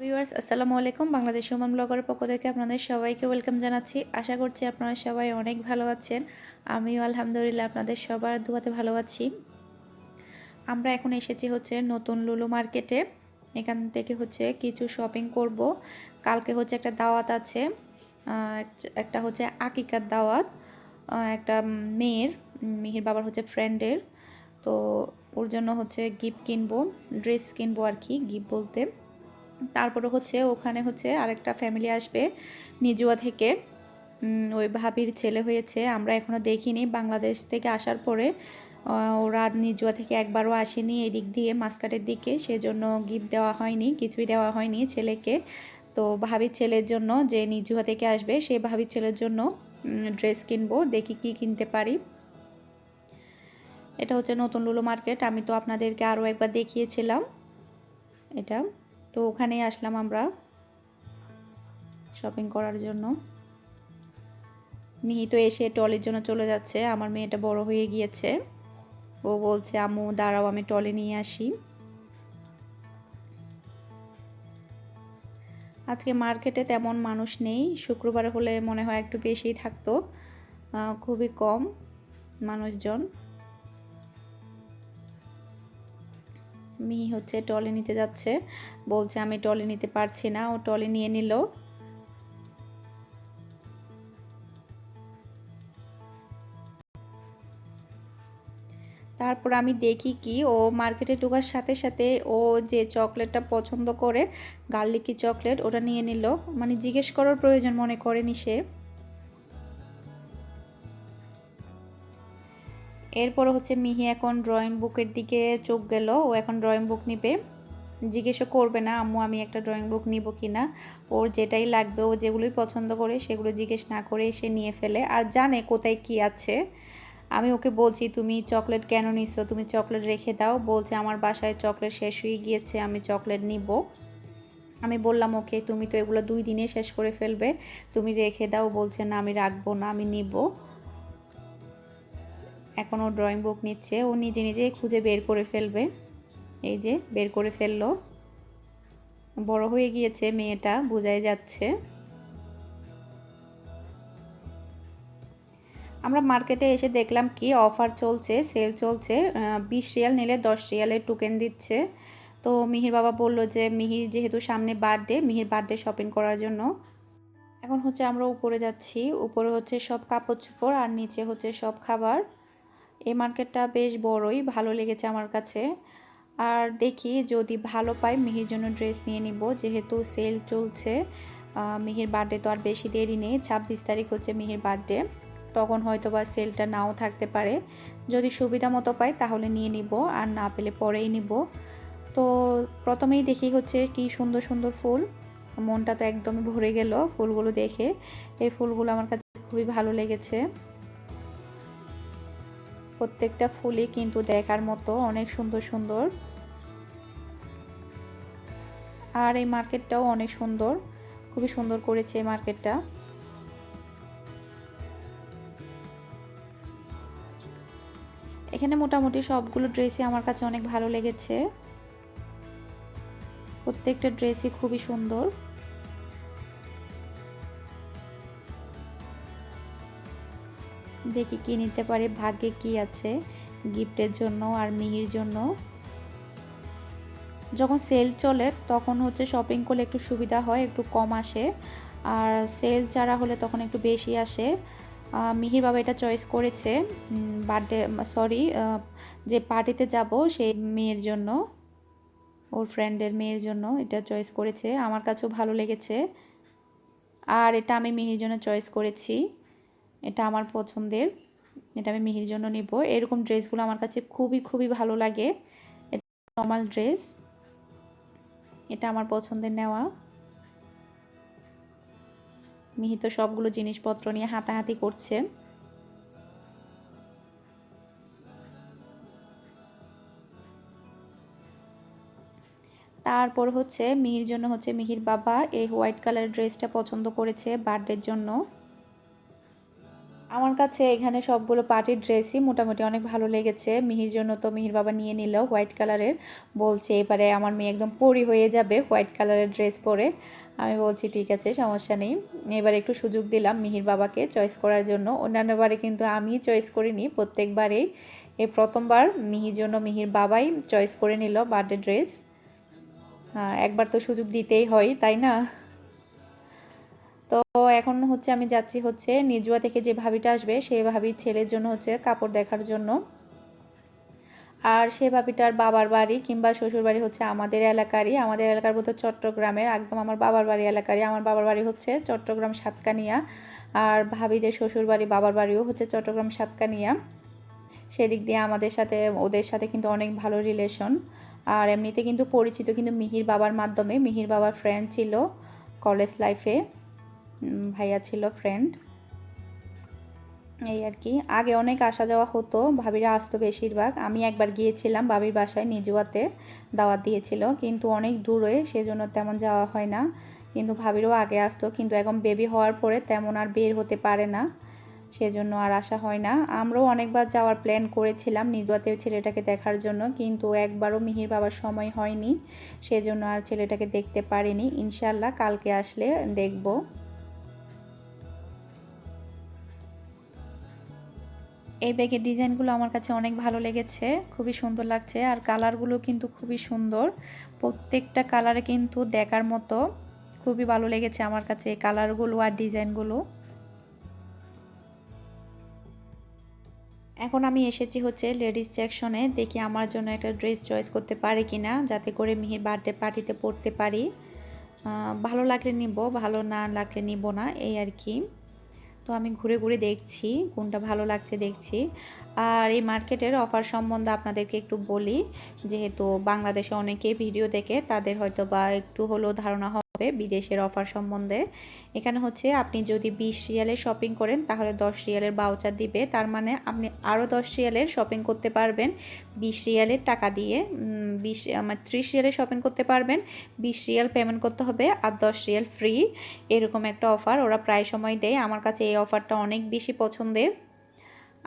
Viewers, আসসালামু আলাইকুম। বাংলাদেশ সুমন ব্লগের পক্ষ থেকে আপনাদের সবাইকে ওয়েলকাম জানাচ্ছি। আশা করছি আপনারা সবাই অনেক ভালো আছেন। আমিও আলহামদুলিল্লাহ আপনাদের সবার দুয়াতে ভালো আছি। আমরা এখন এসেছি হচ্ছে নতুন লুলু মার্কেটে। এখান থেকে হচ্ছে কিছু শপিং করব। কালকে হচ্ছে একটা দাওয়াত আছে। একটা হচ্ছে আকিকার দাওয়াত। একটা মেয়ের, মিহির বাবার হচ্ছে ফ্রেন্ডের তো ওর জন্য হচ্ছে গিফট কিনবো ড্রেস কিনবো আর কি গিফট বলতে। তারপরে হচ্ছে ওখানে হচ্ছে আরেকটা ফ্যামিলি আসবে, নিজুয়া থেকে। ওই ভাবির ছেলে হয়েছে, আমরা এখনও দেখিনি। বাংলাদেশ থেকে আসার পরে ওরা নিজুয়া থেকে একবারও আসেনি এদিক দিয়ে মাসকাটের দিকে। সেজন্য গিফট দেওয়া হয়নি, কিছুই দেওয়া হয়নি ছেলেকে। তো ভাবির ছেলের জন্য, যে নিজুয়া থেকে আসবে, সে ভাবির ছেলের জন্য ড্রেস কিনবো, দেখি কি কিনতে পারি। এটা হচ্ছে নতুন লুলো মার্কেট, আমি তো আপনাদেরকে আরও একবার দেখিয়েছিলাম। এটা। তো ওখানেই আসলাম আমরা শপিং করার জন্য। মিহি তো এসে টলের জন্য চলে যাচ্ছে, আমার মেয়েটা বড় হয়ে গিয়েছে। ও বলছে, আম্মু, দাঁড়াও, আমি টলে নিয়ে আসি। আজকে মার্কেটে তেমন মানুষ নেই, শুক্রবার হলে মনে হয় একটু বেশিই থাকতো খুবই কম মানুষজন। মিহি হচ্ছে টলে নিতে যাচ্ছে। বলছে, আমি টলে নিতে পারছি না। ও টলে নিয়ে নিল। তারপর আমি দেখি কি, ও মার্কেটে ঢোকার সাথে সাথে ও যে চকলেটটা পছন্দ করে, গার্লিকি চকলেট, ওটা নিয়ে নিল। মানে জিজ্ঞেস করার প্রয়োজন মনে করেনি সে। এরপর হচ্ছে মিহি এখন ড্রয়িং বুকের দিকে চোখ গেল, ও এখন ড্রয়িং বুক নিবে। জিজ্ঞেসও করবে না, আম্মু, আমি একটা ড্রয়িং বুক নিব কি না? ওর যেটাই লাগবে, ও যেগুলোই পছন্দ করে সেগুলো জিজ্ঞেস না করে সে নিয়ে ফেলে। আর জানে কোথায় কি আছে। আমি ওকে বলছি, তুমি চকলেট কেন নিছো? তুমি চকলেট রেখে দাও। বলছে, আমার বাসায় চকলেট শেষ হয়ে গিয়েছে, আমি চকলেট নিব। আমি বললাম, ওকে, তুমি তো এগুলো দুই দিনে শেষ করে ফেলবে। তুমি রেখে দাও। বলছে, না, আমি রাখব না, আমি নিব। এখন ও ড্রয়িং বুক নিচ্ছে। ও নিজে নিজে খুঁজে বের করে ফেলবে। এই যে, বের করে ফেলল। বড় হয়ে গিয়েছে মেয়েটা, বোঝাই যাচ্ছে। আমরা মার্কেটে এসে দেখলাম কি অফার চলছে সেল চলছে। বিশ রিয়াল নিলে দশ রিয়ালের টোকেন দিচ্ছে। তো মিহির বাবা বলল যে, মিহির যেহেতু সামনে বার্থডে মিহির বার্থডে শপিং করার জন্য। এখন হচ্ছে আমরা উপরে যাচ্ছি। উপরে হচ্ছে সব কাপড় চোপড়, আর নিচে হচ্ছে সব খাবার। এই মার্কেটটা বেশ বড়ই, ভালো লেগেছে আমার কাছে। আর দেখি যদি ভালো পাই, মিহির জন্য ড্রেস নিয়ে নিব। যেহেতু সেল চলছে মিহির বার্থডে তো আর বেশি দেরি নেই। ছাব্বিশ তারিখ হচ্ছে মিহির বার্থডে তখন হয়তো বা সেলটা নাও থাকতে পারে। যদি সুবিধা মতো পাই, তাহলে নিয়ে নিব। আর না পেলে পরেই নিব। তো প্রথমেই দেখি হচ্ছে কি সুন্দর সুন্দর ফুল। মনটা তো একদমই ভরে গেল ফুলগুলো দেখে। এই ফুলগুলো আমার কাছে খুবই ভালো লেগেছে। প্রত্যেকটা ফুলই কিন্তু দেখার মতো, অনেক সুন্দর সুন্দর। আর এই মার্কেটটাও অনেক সুন্দর, খুবই সুন্দর করেছে এই মার্কেটটা। এখানে মোটামুটি সবগুলো ড্রেসই আমার কাছে অনেক ভালো লেগেছে। প্রত্যেকটা ড্রেসই খুবই সুন্দর। দেখি কি নিতে পারি? ভাগ্যে কি আছে? গিফটের জন্য আর মিহির জন্য? যখন সেল চলে, তখন হচ্ছে শপিং করলে একটু সুবিধা হয়, একটু কম আসে। আর সেল ছাড়া হলে তখন একটু বেশি আসে। মিহির বাবা এটা চয়েস করেছে বার্থডে সরি যে পার্টিতে যাব সেই মেয়ের জন্য, ওর ফ্রেন্ডের মেয়ের জন্য এটা চয়েস করেছে। আমার কাছেও ভালো লেগেছে। আর এটা আমি মিহির জন্য চয়েস করেছি। এটা আমার পছন্দের। এটা আমি মিহির জন্য নিব। এরকম ড্রেসগুলো আমার কাছে খুবই খুবই ভালো লাগে। এটা নর্মাল ড্রেস। এটা আমার পছন্দের নেওয়া। মিহি তো সবগুলো জিনিসপত্র নিয়ে হাতাহাতি করছে। তারপর হচ্ছে, মিহির জন্য হচ্ছে মিহির বাবা এই হোয়াইট কালার ড্রেসটা পছন্দ করেছে বার্থডের জন্য। আমার কাছে এখানে সবগুলো পার্টির ড্রেসই মোটামুটি অনেক ভালো লেগেছে। মিহির জন্য তো মিহির বাবা নিয়ে নিল হোয়াইট কালারের। বলছে এবারে আমার মেয়ে একদম পরি হয়ে যাবে হোয়াইট কালারের ড্রেস পরে। আমি বলছি, ঠিক আছে, সমস্যা নেই। এবার একটু সুযোগ দিলাম মিহির বাবাকে চয়েস করার জন্য। অন্যান্যবারে কিন্তু আমি চয়েস করিনি, প্রত্যেকবারেই। এই প্রথমবার মিহির জন্য মিহির বাবাই চয়েস করে নিল বার্থডে ড্রেস। একবার তো সুযোগ দিতেই হয়, তাই না? তো এখন হচ্ছে আমি যাচ্ছি হচ্ছে নিজুয়া থেকে যে ভাবিটা আসবে সেই ভাবির ছেলের জন্য হচ্ছে কাপড় দেখার জন্য। আর সে ভাবিটার বাবার বাড়ি কিংবা শ্বশুর বাড়ি হচ্ছে আমাদের এলাকারই। আমাদের এলাকার বলতে চট্টগ্রামের একদম আমার বাবার বাড়ি এলাকারই। আমার বাবার বাড়ি হচ্ছে চট্টগ্রাম সাতকানিয়া। আর ভাবিদের শ্বশুর বাড়ি, বাবার বাড়িও হচ্ছে চট্টগ্রাম সাতকানিয়া। সেদিক দিয়ে আমাদের সাথে, ওদের সাথে কিন্তু অনেক ভালো রিলেশন আর এমনিতে কিন্তু পরিচিত কিন্তু মিহির বাবার মাধ্যমে। মিহির বাবার ফ্রেন্ড ছিল কলেজ লাইফে ভাইয়া ছিল ফ্রেন্ড এই আর কি। আগে অনেক আসা যাওয়া হতো, ভাবিরা আসতো বেশিরভাগ। আমি একবার গিয়েছিলাম ভাবির বাসায়, নিজুয়াতে দাওয়াত দিয়েছিল। কিন্তু অনেক দূরে, সেজন্য তেমন যাওয়া হয় না। কিন্তু ভাবিরও আগে আসতো। কিন্তু এখন বেবি হওয়ার পরে তেমন আর বের হতে পারে না। সেজন্য আর আসা হয় না। আমরাও অনেকবার যাওয়ার প্ল্যান করেছিলাম নিজুয়াতে ছেলেটাকে দেখার জন্য। কিন্তু একবারও মিহির বাবার সময় হয়নি। সেজন্য আর ছেলেটাকে দেখতে পারিনি। ইনশাল্লাহ কালকে আসলে দেখব। এই ব্যাগের ডিজাইনগুলো আমার কাছে অনেক ভালো লেগেছে, খুবই সুন্দর লাগছে আর কালারগুলো কিন্তু খুবই সুন্দর। প্রত্যেকটা কালারে কিন্তু দেখার মতো খুবই ভালো লেগেছে আমার কাছে এই কালারগুলো আর ডিজাইনগুলো। এখন আমি এসেছি হচ্ছে লেডিস সেকশনে, দেখি আমার জন্য একটা ড্রেস চয়েস করতে পারি কি না যাতে করে মিহির বার্থডে পার্টিতে পড়তে পারি। ভালো লাগলে নিব, ভালো না লাগলে নিব না, এই আর কি। তো আমি ঘুরে ঘুরে দেখছি, কোনটা ভালো লাগছে দেখছি। আর এই মার্কেটের অফার সম্বন্ধে আপনাদেরকে একটু বলি, যেহেতু বাংলাদেশে অনেকে ভিডিও দেখে, তাদের হয়তো বা একটু হলেও ধারণা হবে বিদেশের অফার সম্বন্ধে। এখানে হচ্ছে আপনি যদি বিশ রিয়ালের শপিং করেন, তাহলে দশ রিয়ালের বাউচার দিবে। তার মানে আপনি আরও দশ রিয়ালের শপিং করতে পারবেন। বিশ রিয়ালের টাকা দিয়ে বিশ আমার ত্রিশ রিয়ালের শপিং করতে পারবেন। বিশ রিয়াল পেমেন্ট করতে হবে আর দশ রিয়াল ফ্রি এরকম একটা অফার ওরা প্রায় সময় দেয়। আমার কাছে এই অফারটা অনেক বেশি পছন্দের।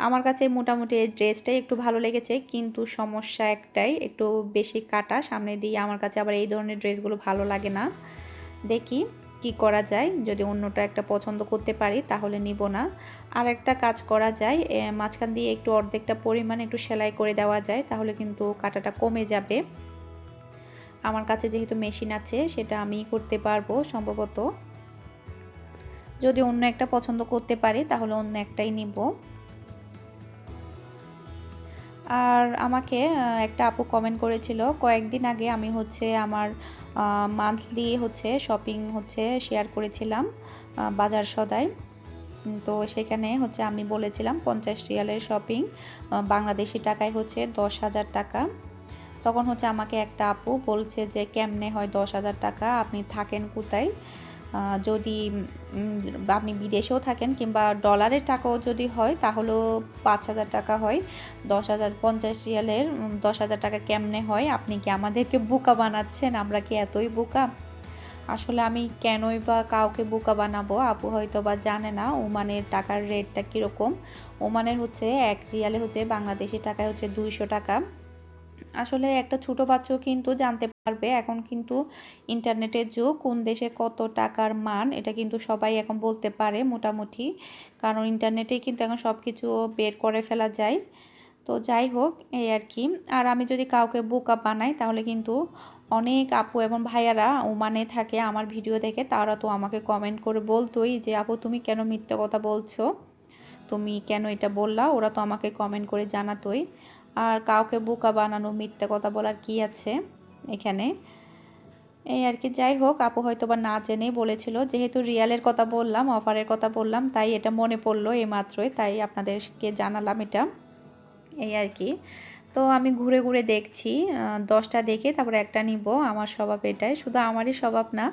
আমার কাছে মোটামুটি এই ড্রেসটাই একটু ভালো লেগেছে, কিন্তু সমস্যা একটাই, একটু বেশি কাটা। সামনে দিয়ে আমার কাছে আবার এই ধরনের ড্রেসগুলো ভালো লাগে না। দেখি কি করা যায়। যদি অন্যটা একটা পছন্দ করতে পারি, তাহলে নিব না। আর একটা কাজ করা যায় মাঝখান দিয়ে একটু অর্ধেকটা পরিমাণ একটু সেলাই করে দেওয়া যায়, তাহলে কিন্তু কাটাটা কমে যাবে। আমার কাছে যেহেতু মেশিন আছে, সেটা আমি করতে পারব সম্ভবত। যদি অন্য একটা পছন্দ করতে পারি, তাহলে অন্য একটাই নিব। আর আমাকে একটা আপু কমেন্ট করেছিল, কয়েকদিন আগে আমি হচ্ছে আমার মান্থলি হচ্ছে শপিং হচ্ছে শেয়ার করেছিলাম বাজার সদায় তো সেখানে হচ্ছে আমি বলেছিলাম পঞ্চাশ রিয়ালের শপিং বাংলাদেশি টাকায় হচ্ছে দশ হাজার টাকা। তখন হচ্ছে আমাকে একটা আপু বলছে যে, কেমনে হয় দশ হাজার টাকা? আপনি থাকেন কোথায়? যদি আপনি বিদেশেও থাকেন কিংবা ডলারের টাকাও যদি হয়, তাহলেও পাঁচ হাজার টাকা হয়। দশ হাজার, পঞ্চাশ রিয়ালের দশ হাজার টাকা কেমনে হয়? আপনি কি আমাদেরকে বোকা বানাচ্ছেন? আমরা কি এতই বোকা? আসলে আমি কেনই বা কাউকে বোকা বানাবো? আপু হয়তো বা জানে না ওমানের টাকার রেটটা কীরকম। ওমানের হচ্ছে এক রিয়ালে হচ্ছে বাংলাদেশি টাকায় হচ্ছে দুইশো টাকা। আসলে একটা ছোট বাচ্চাও কিন্তু জানতে পারবে এখন কিন্তু ইন্টারনেটের যুগ, কোন দেশে কত টাকার মান, এটা কিন্তু সবাই এখন বলতে পারে মোটামুটি। কারণ ইন্টারনেটে কিন্তু এখন সব কিছু বের করে ফেলা যায়। তো যাই হোক, এই আর কি। আর আমি যদি কাউকে বোকা বানাই, তাহলে কিন্তু অনেক আপু এবং ভাইয়ারা ওমানে থাকে আমার ভিডিও দেখে, তারা তো আমাকে কমেন্ট করে বলতোই যে, আপু, তুমি কেন মিথ্যে কথা বলছো? তুমি কেন এটা বললা? ওরা তো আমাকে কমেন্ট করে জানাতোই। আর কাউকে বোকা বানানো, মিথ্যে কথা বলার কি আছে এখানে? এই আর কি, যাই হোক, আপু হয়তো বা না জেনেই বলেছিল। যেহেতু রিয়ালের কথা বললাম, অফারের কথা বললাম, তাই এটা মনে পড়ল এই মাত্রই, তাই আপনাদেরকে জানালাম এটা। এই আর কি। তো আমি ঘুরে ঘুরে দেখছি দশটা দেখে তারপরে একটা নিব, আমার স্বভাব এটাই। শুধু আমারই স্বভাব না,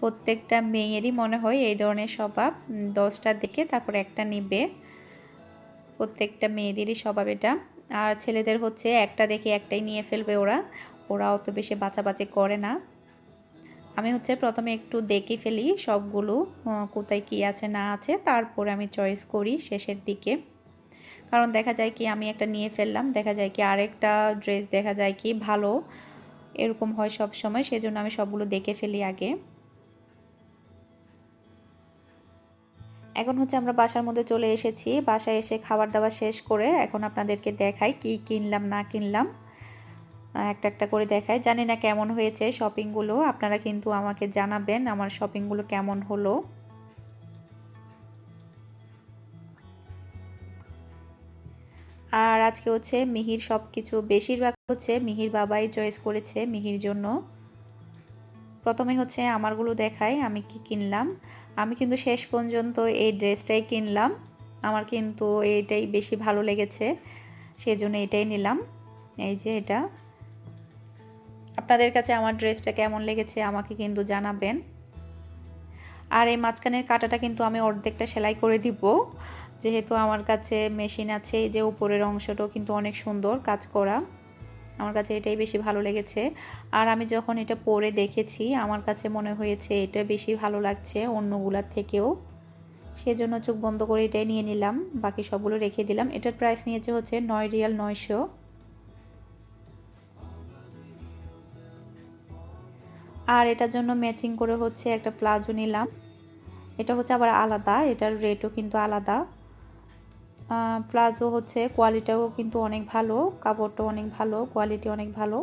প্রত্যেকটা মেয়েরই মনে হয় এই ধরনের স্বভাব। দশটা দেখে তারপরে একটা নিবে, প্রত্যেকটা মেয়েদেরই স্বভাব এটা। আর ছেলেদের হচ্ছে একটা দেখে একটাই নিয়ে ফেলবে ওরা। ওরা অত বেশি বাঁচাবাচি করে না। আমি হচ্ছে প্রথমে একটু দেখে ফেলি সবগুলো কোথায় কি আছে না আছে। তারপরে আমি চয়েস করি শেষের দিকে। কারণ দেখা যায় কি, আমি একটা নিয়ে ফেললাম, দেখা যায় কি আরেকটা ড্রেস দেখা যায় কি ভালো, এরকম হয় সব সময় সেজন্য আমি সবগুলো দেখে ফেলি আগে। এখন হচ্ছে আমরা বাসার মধ্যে চলে এসেছি। বাসায় এসে খাবার দাবার শেষ করে এখন আপনাদেরকে দেখাই কি কিনলাম, না কিনলাম। একটা একটা করে দেখাই। জানি না কেমন হয়েছে শপিংগুলো আপনারা কিন্তু আমাকে জানাবেন আমার শপিংগুলো কেমন হলো। আর আজকে হচ্ছে মিহির সব কিছু বেশিরভাগ হচ্ছে মিহির বাবাই চয়েস করেছে মিহির জন্য। প্রথমে হচ্ছে আমারগুলো দেখাই, আমি কি কিনলাম। আমি কিন্তু শেষ পর্যন্ত এই ড্রেসটাই কিনলাম। আমার কিন্তু এইটাই বেশি ভালো লেগেছে সেই জন্য এটাই নিলাম। এই যে এটা। আপনাদের কাছে আমার ড্রেসটা কেমন লেগেছে আমাকে কিন্তু জানাবেন। আর এই মাঝখানের কাটাটা কিন্তু আমি অর্ধেকটা সেলাই করে দিব। যেহেতু আমার কাছে মেশিন আছে, এই যে উপরের অংশটাও কিন্তু অনেক সুন্দর কাজ করা। আমার কাছে এটাই বেশি ভালো লেগেছে। আর আমি যখন এটা পরে দেখেছি, আমার কাছে মনে হয়েছে এটা বেশি ভালো লাগছে অন্যগুলার থেকেও। সেজন্য চোখ বন্ধ করে এটাই নিয়ে নিলাম, বাকি সবগুলো রেখে দিলাম। এটার প্রাইস নিয়েছে হচ্ছে নয় রিয়াল নয়শো। আর এটার জন্য ম্যাচিং করে হচ্ছে একটা প্লাজো নিলাম। এটা হচ্ছে আবার আলাদা, এটার রেটও কিন্তু আলাদা। প্লাজো হচ্ছে কোয়ালিটিও কিন্তু অনেক ভালো, কাপড়টাও অনেক ভালো কোয়ালিটি অনেক ভালো।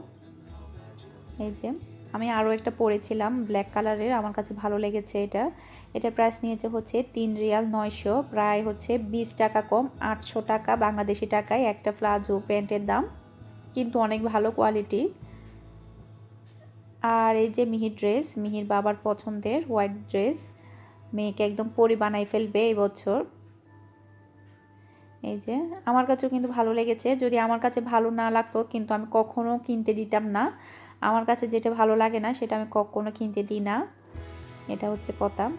এই যে, আমি আরও একটা পরেছিলাম ব্ল্যাক কালারের আমার কাছে ভালো লেগেছে এটা। এটা প্রাইস নিয়েছে হচ্ছে তিন রিয়াল নয়শো, প্রায় হচ্ছে বিশ টাকা কম, আটশো টাকা বাংলাদেশি টাকায় একটা প্লাজো প্যান্টের দাম, কিন্তু অনেক ভালো কোয়ালিটি আর এই যে মিহির ড্রেস মিহির বাবার পছন্দের হোয়াইট ড্রেস মেয়েকে একদম পরি বানাই ফেলবে এই বছর। এই যে, আমার কাছেও কিন্তু ভালো লেগেছে। যদি আমার কাছে ভালো না লাগতো, কিন্তু আমি কখনো কিনতে দিতাম না। আমার কাছে যেটা ভালো লাগে না, সেটা আমি কখনো কিনতে দিই না। এটা হচ্ছে কথা।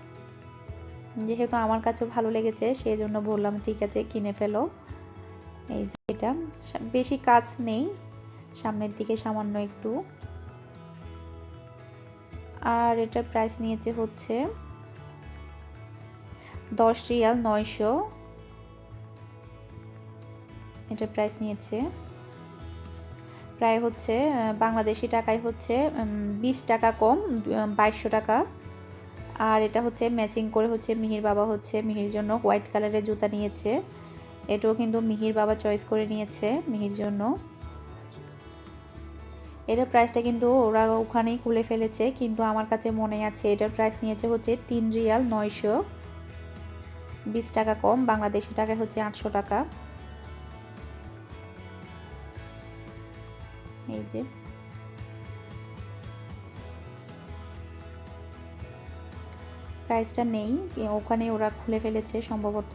যেহেতু আমার কাছেও ভালো লেগেছে সেই জন্য বললাম, ঠিক আছে, কিনে ফেলো। এই যে এটা। বেশি কাজ নেই। সামনের দিকে সামান্য একটু। আর এটার প্রাইস নিয়েছে হচ্ছে দশ রিয়াল নয়শো। এটার প্রাইস নিয়েছে। প্রায় হচ্ছে বাংলাদেশি টাকায় হচ্ছে বিশ টাকা কম বাইশশো টাকা। আর এটা হচ্ছে ম্যাচিং করে হচ্ছে মিহির বাবা হচ্ছে, মিহির জন্য হোয়াইট কালারের জুতা নিয়েছে। এটাও কিন্তু মিহির বাবা চয়েস করে নিয়েছে, মিহির জন্য। এটার প্রাইসটা কিন্তু ওরা ওখানেই খুলে ফেলেছে, কিন্তু আমার কাছে মনে আছে, এটার প্রাইস নিয়েছে হচ্ছে তিন রিয়াল নয়শো। বিশ টাকা কম, বাংলাদেশি টাকায় হচ্ছে আটশো টাকা। এই যে। প্রাইসটা নেই ওখানে ওরা খুলে ফেলেছে সম্ভবত।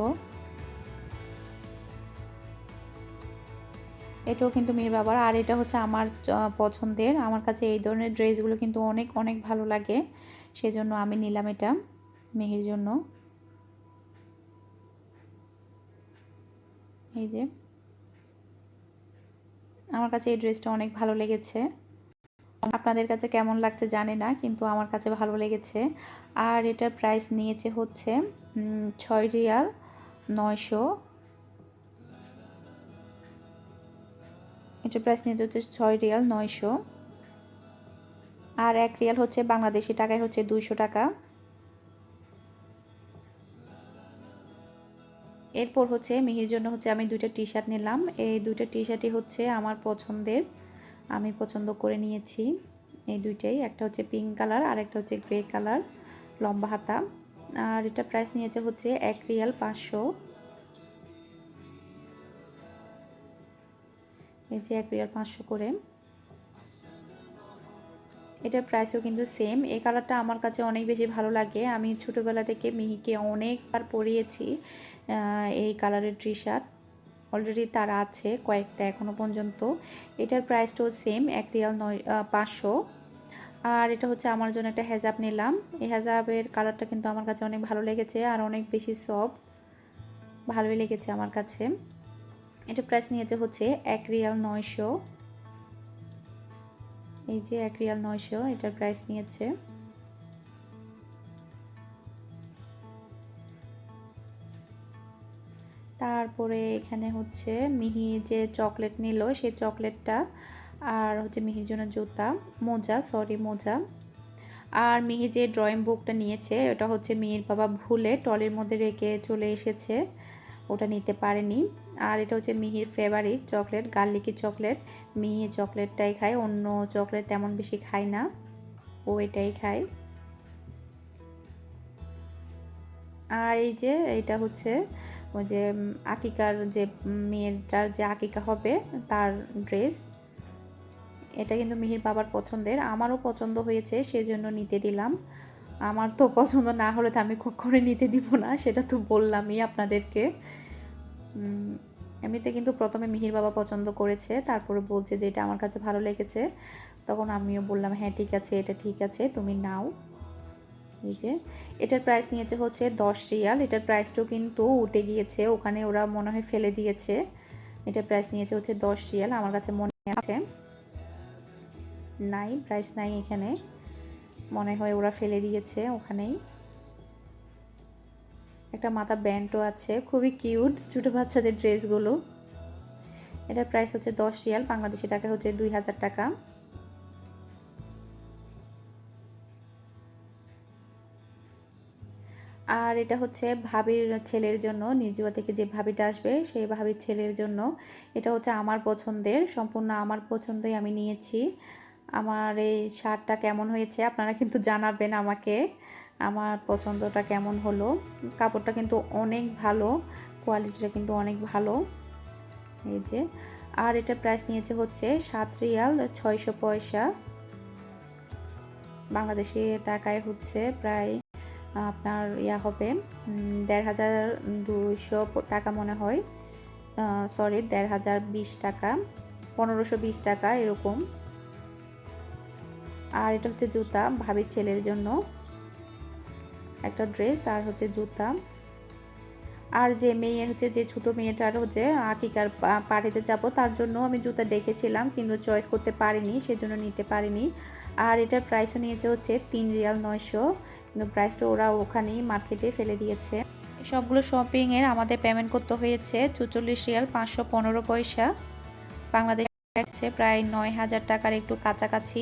এটাও কিন্তু মেয়ের বাবার, আর এটা হচ্ছে আমার পছন্দের। আমার কাছে এই ধরনের ড্রেসগুলো কিন্তু অনেক অনেক ভালো লাগে। সেজন্য আমি নিলাম এটা মেহের জন্য। এই যে। আমার কাছে এই ড্রেসটা অনেক ভালো লেগেছে। আপনাদের কাছে কেমন লাগছে জানে না, কিন্তু আমার কাছে ভালো লেগেছে। আর এটার প্রাইস নিয়েছে হচ্ছে ছয় রিয়াল নয়শো। এটার প্রাইস নিয়েছে হচ্ছে ছয় রিয়াল নয়শো। আর এক রিয়াল হচ্ছে বাংলাদেশি টাকায় হচ্ছে দুইশো টাকা। এরপর হচ্ছে মিহির জন্য হচ্ছে আমি দুইটা টি শার্ট নিলাম। এই দুইটা টি শার্টই হচ্ছে আমার পছন্দের। আমি পছন্দ করে নিয়েছি এই দুইটাই। একটা হচ্ছে পিঙ্ক কালার আর একটা হচ্ছে গ্রে কালার লম্বা হাতা। আর এটা প্রাইস নিয়েছে হচ্ছে এক রিয়াল পাঁচশো। এই যে এক রিয়াল পাঁচশো করে। এটার প্রাইসও কিন্তু সেম এই কালারটা আমার কাছে অনেক বেশি ভালো লাগে। আমি ছোটোবেলা থেকে মিহিকে অনেকবার পরিয়েছি এই কালারের টি শার্ট অলরেডি তার আছে কয়েকটা এখনও পর্যন্ত। এটার প্রাইসটাও সেম এক রিয়াল নয় পাঁচশো। আর এটা হচ্ছে আমার জন্য একটা হেজাব নিলাম। এই হেজাবের কালারটা কিন্তু আমার কাছে অনেক ভালো লেগেছে আর অনেক বেশি সফট ভালোই লেগেছে আমার কাছে। এটা প্রাইস নিয়েছে হচ্ছে এক রিয়াল নয়শো। এই যে এক রিয়াল নয়শো, এটার প্রাইস নিয়েছে। তারপরে এখানে হচ্ছে মিহি যে চকলেট নিল, সেই চকলেটটা আর হচ্ছে মিহির জন্য জুতা, মোজা সরি মোজা। আর মিহি যে ড্রয়িং বুকটা নিয়েছে, ওটা হচ্ছে মিহির বাবা ভুলে টলের মধ্যে রেখে চলে এসেছে। ওটা নিতে পারেনি। আর এটা হচ্ছে মিহির ফেভারিট চকলেট গার্লিকি চকলেট মিহি চকলেটটাই খায়, অন্য চকলেট তেমন বেশি খায় না। ও এটাই খায়। আর এই যে এটা হচ্ছে ওই যে আকিকার যে মেয়েটার যে আকিকা হবে, তার ড্রেস এটা কিন্তু মিহির বাবার পছন্দের। আমারও পছন্দ হয়েছে, সেজন্য নিতে দিলাম। আমার তো পছন্দ না হলে তো আমি কখনোই নিতে দিব না, সেটা তো বললামই আপনাদেরকে। এমনিতে কিন্তু প্রথমে মিহির বাবা পছন্দ করেছে, তারপরে বলছে যে এটা আমার কাছে ভালো লেগেছে। তখন আমিও বললাম হ্যাঁ ঠিক আছে, এটা ঠিক আছে, তুমি নাও। এই যে, এটার প্রাইস নিয়েছে হচ্ছে দশ রিয়াল, এটার প্রাইসটাও কিন্তু উঠে গিয়েছে, ওখানে ওরা মনে হয় ফেলে দিয়েছে। এটার প্রাইস নিয়েছে হচ্ছে দশ রিয়াল, আমার কাছে মনে আছে। নাই প্রাইস নাই এখানে। মনে হয় ওরা ফেলে দিয়েছে ওখানেই। একটা মাথা ব্যান্ডও আছে, খুবই কিউট, ছোটো বাচ্চাদের ড্রেসগুলো। এটার প্রাইস হচ্ছে দশ রিয়াল, বাংলাদেশি টাকা হচ্ছে দুই হাজার টাকা। আর এটা হচ্ছে ভাবির ছেলের জন্য নিজুয়া থেকে যে ভাবিটা আসবে, সেই ভাবির ছেলের জন্য। এটা হচ্ছে আমার পছন্দের, সম্পূর্ণ আমার পছন্দই আমি নিয়েছি। আমার এই শার্টটা কেমন হয়েছে আপনারা কিন্তু জানাবেন আমাকে। আমার পছন্দটা কেমন হলো? কাপড়টা কিন্তু অনেক ভালো, কোয়ালিটিটা কিন্তু অনেক ভালো। এই যে, আর এটা প্রাইস নিয়েছে হচ্ছে সাত রিয়াল ছয়শো পয়সা। বাংলাদেশি টাকায় হচ্ছে প্রায়, আপনার ইয়া হবে দেড় হাজার দুইশো টাকা মনে হয়। সরি দেড় হাজার বিশ টাকা, পনেরোশো বিশ টাকা এরকম। আর এটা হচ্ছে জুতা, ভাবির ছেলের জন্য একটা ড্রেস আর হচ্ছে জুতা। আর যে মেয়ের হচ্ছে, যে ছোটো মেয়েটার হচ্ছে, আকিকার পার্টিতে যাব, তার জন্য আমি জুতা দেখেছিলাম, কিন্তু চয়েস করতে পারিনি, সেজন্য নিতে পারিনি। আর এটার প্রাইসও নিয়েছে হচ্ছে তিন রিয়াল নয়শো, কিন্তু প্রাইসটা ওরা ওখানেই মার্কেটে ফেলে দিয়েছে। সবগুলো শপিংয়ের আমাদের পেমেন্ট করতে হয়েছে চুচল্লিশ রিয়াল পাঁচশো পনেরো পয়সা। বাংলাদেশ প্রায় নয় হাজার টাকার একটু কাছাকাছি।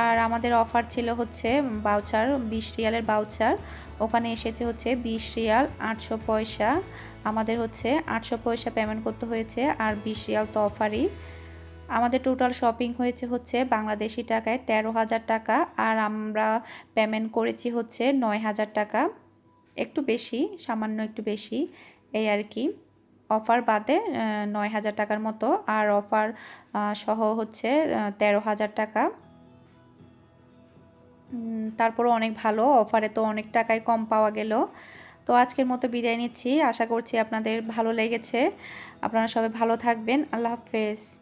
আর আমাদের অফার ছিল হচ্ছে বাউচার, বিশ রিয়ালের বাউচার। ওখানে এসেছে হচ্ছে বিশ রিয়াল আটশো পয়সা। আমাদের হচ্ছে আটশো পয়সা পেমেন্ট করতে হয়েছে আর বিশ রিয়াল তো অফারই আমাদের টোটাল শপিং হয়েছে হচ্ছে বাংলাদেশি টাকায় তেরো হাজার টাকা আর আমরা পেমেন্ট করেছি হচ্ছে নয় হাজার টাকা। একটু বেশি, সামান্য একটু বেশি, এই আর কি। অফার বাদে নয় হাজার টাকার মতো আর অফার সহ হচ্ছে তেরো হাজার টাকা। তারপরও অনেক ভালো অফারে তো অনেক টাকায় কম পাওয়া গেল। তো আজকের মতো বিদায় নিচ্ছি, আশা করছি আপনাদের ভালো লেগেছে। আপনারা সবাই ভালো থাকবেন, আল্লাহ হাফেজ।